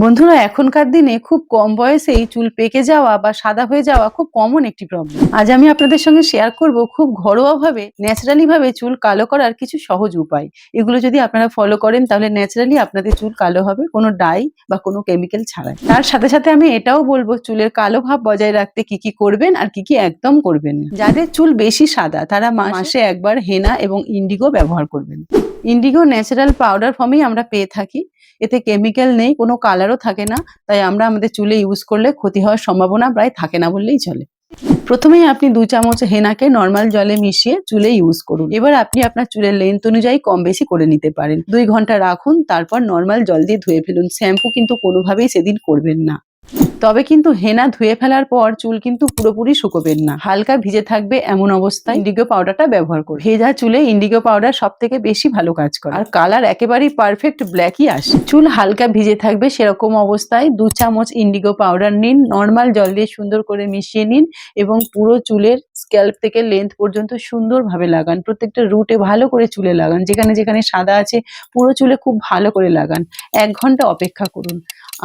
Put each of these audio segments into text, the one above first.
বন্ধুরা এখনকার দিনে খুব কম বয়সেই চুল পেকে যাওয়া বা সাদা হয়ে যাওয়া খুব কমন একটি প্রবলেম আজ আমি আপনাদের সঙ্গে শেয়ার করব খুব ঘরোয়াভাবে ন্যাচারালি ভাবে চুল কালো করার কিছু সহজ উপায়। এগুলো যদি আপনারা ফলো করেন তাহলে ন্যাচারালি আপনাদের চুল কালো হবে কোনো ডাই বা কোনো কেমিক্যাল ছাড়াই। তার সাথে সাথে আমি এটাও বলব চুলের কালো ভাব বজায় রাখতে কি কি করবেন আর কি কি একদম করবেন যাদের চুল বেশি সাদা তারা মাসে একবার হেনা এবং ইন্ডিগো ব্যবহার করবেন। ইন্ডিগো ন্যাচারাল পাউডার ফর্মেই আমরা পেয়ে থাকি। এতে কেমিক্যাল নেই, কোনো কালারও থাকে না, তাই আমরা আমাদের চুলে ইউজ করলে ক্ষতি হওয়ার সম্ভাবনা প্রায় থাকে না বললেই চলে। প্রথমেই আপনি দু চামচ হেনাকে নর্মাল জলে মিশিয়ে চুলে ইউজ করুন। এবার আপনি আপনার চুলের লেন্থ অনুযায়ী কম বেশি করে নিতে পারেন। দুই ঘণ্টা রাখুন, তারপর নর্মাল জল দিয়ে ধুয়ে ফেলুন। শ্যাম্পু কিন্তু কোনোভাবেই সেদিন করবেন না। তবে কিন্তু হেনা ধুয়ে ফেলার পর চুল কিন্তু পুরোপুরি শুকোবেন না। হালকা ভিজে থাকবে এমন অবস্থায় ইন্ডিগো পাউডারটা ব্যবহার করুন। ভেজা চুলে ইন্ডিগো পাউডার সব থেকে বেশি ভালো কাজ করে। আর কালার একেবারেই পারফেক্ট ব্ল্যাকই আসে। চুল হালকা ভিজে থাকবে সেরকম অবস্থায় দু চামচ ইন্ডিগো পাউডার নিন। নর্মাল জল দিয়ে সুন্দর করে মিশিয়ে নিন এবং পুরো চুলের স্ক্যাল্প থেকে লেন্থ পর্যন্ত সুন্দরভাবে লাগান। প্রত্যেকটা রুটে ভালো করে চুলে লাগান। যেখানে যেখানে সাদা আছে, পুরো চুলে খুব ভালো করে লাগান। এক ঘণ্টা অপেক্ষা করুন।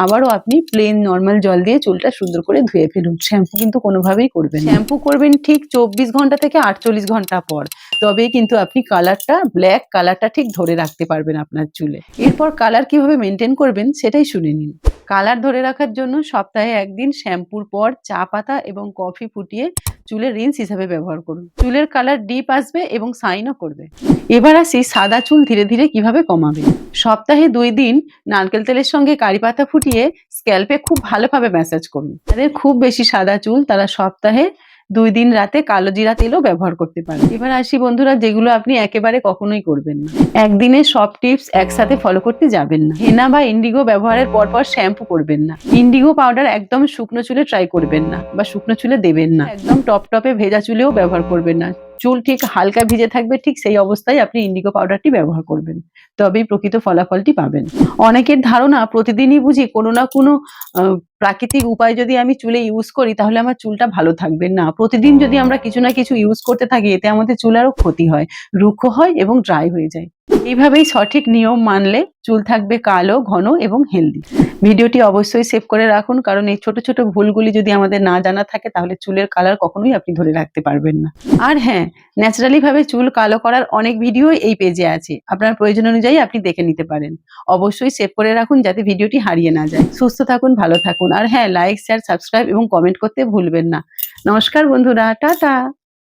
আবারও আপনি প্লেন নর্মাল জল দিয়ে চুলটা সুন্দর করে ধুয়ে ফেলুন। শ্যাম্পু কিন্তু কোনোভাবেই করবেন শ্যাম্পু করবেন ঠিক চব্বিশ ঘণ্টা থেকে আটচল্লিশ ঘণ্টা পর। তবেই কিন্তু আপনি কালারটা ব্ল্যাক কালারটা ঠিক ধরে রাখতে পারবেন আপনার চুলে। এরপর কালার কীভাবে মেনটেন করবেন সেটাই শুনে নিন। কালার ধরে রাখার জন্য সপ্তাহে একদিন শ্যাম্পুর পর চা পাতা এবং কফি ফুটিয়ে চুলের রিন্স হিসাবে ব্যবহার করুন। চুলের কালার ডিপ আসবে এবং সাইনও করবে। এবার আসি সাদা চুল ধীরে ধীরে কীভাবে কমাবে। সপ্তাহে দুই দিন নারকেল তেলের সঙ্গে কারি পাতা ফুটিয়ে স্ক্যাল্পে খুব ভালোভাবে ম্যাসাজ করুন। তাদের খুব বেশি সাদা চুল, তারা সপ্তাহে দুই দিন রাতে কালো জিরা তেলও ব্যবহার করতে পারেন। এবার আসি বন্ধুরা, যেগুলো আপনি একেবারে কখনোই করবেন না। একদিনে সব টিপস একসাথে ফলো করতে যাবেন না। হেনা বা ইন্ডিগো ব্যবহারের পর পর শ্যাম্পু করবেন না। ইন্ডিগো পাউডার একদম শুকনো চুলে ট্রাই করবেন না বা শুকনো চুলে দেবেন না। একদম টপ টপে ভেজা চুলেও ব্যবহার করবেন না। চুল ঠিক হালকা ভিজে থাকবে ঠিক সেই অবস্থায় আপনি ইন্ডিগো পাউডারটি ব্যবহার করবেন। তবেই প্রকৃত ফলাফলটি পাবেন। অনেকের ধারণা প্রতিদিনই বুঝি কোনো না কোনো প্রাকৃতিক উপায় যদি আমি চুলে ইউজ করি তাহলে আমার চুলটা ভালো থাকবে না। প্রতিদিন যদি আমরা কিছু না কিছু ইউজ করতে থাকি এতে আমাদের চুল আরও ক্ষতি হয় রুক্ষ হয় এবং ড্রাই হয়ে যায়। এইভাবেই সঠিক নিয়ম মানলে চুল থাকবে কালো ঘন এবং হেলদি ভিডিওটি অবশ্যই সেভ করে রাখুন, কারণ এই ছোট ছোট ভুলগুলি যদি আমাদের না জানা থাকে, তাহলে চুলের কালার কখনোই আপনি ধরে রাখতে পারবেন না। আর হ্যাঁ ন্যাচারালি ভাবে চুল কালো করার অনেক ভিডিও এই পেজে আছে। আপনার প্রয়োজন অনুযায়ী আপনি দেখে নিতে পারেন। অবশ্যই সেভ করে রাখুন যাতে ভিডিওটি হারিয়ে না যায়। সুস্থ থাকুন, ভালো থাকুন। আর হ্যাঁ লাইক শেয়ার সাবস্ক্রাইব এবং কমেন্ট করতে ভুলবেন না। নমস্কার বন্ধুরা, টাটা!